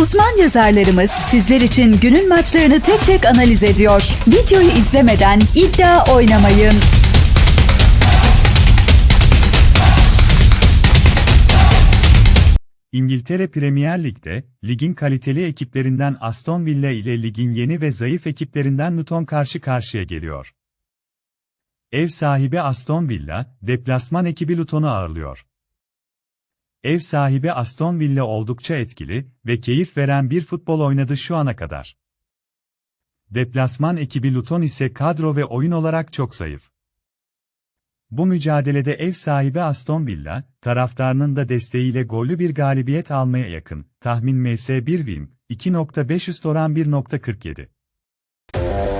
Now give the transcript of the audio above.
Uzman yazarlarımız sizler için günün maçlarını tek tek analiz ediyor. Videoyu izlemeden iddia oynamayın. İngiltere Premier Lig'de, ligin kaliteli ekiplerinden Aston Villa ile ligin yeni ve zayıf ekiplerinden Luton karşı karşıya geliyor. Ev sahibi Aston Villa, deplasman ekibi Luton'u ağırlıyor. Ev sahibi Aston Villa oldukça etkili ve keyif veren bir futbol oynadı şu ana kadar. Deplasman ekibi Luton ise kadro ve oyun olarak çok zayıf. Bu mücadelede ev sahibi Aston Villa, taraftarının da desteğiyle gollü bir galibiyet almaya yakın. Tahmin MS1 Wim, 2.5 üst oran 1.47.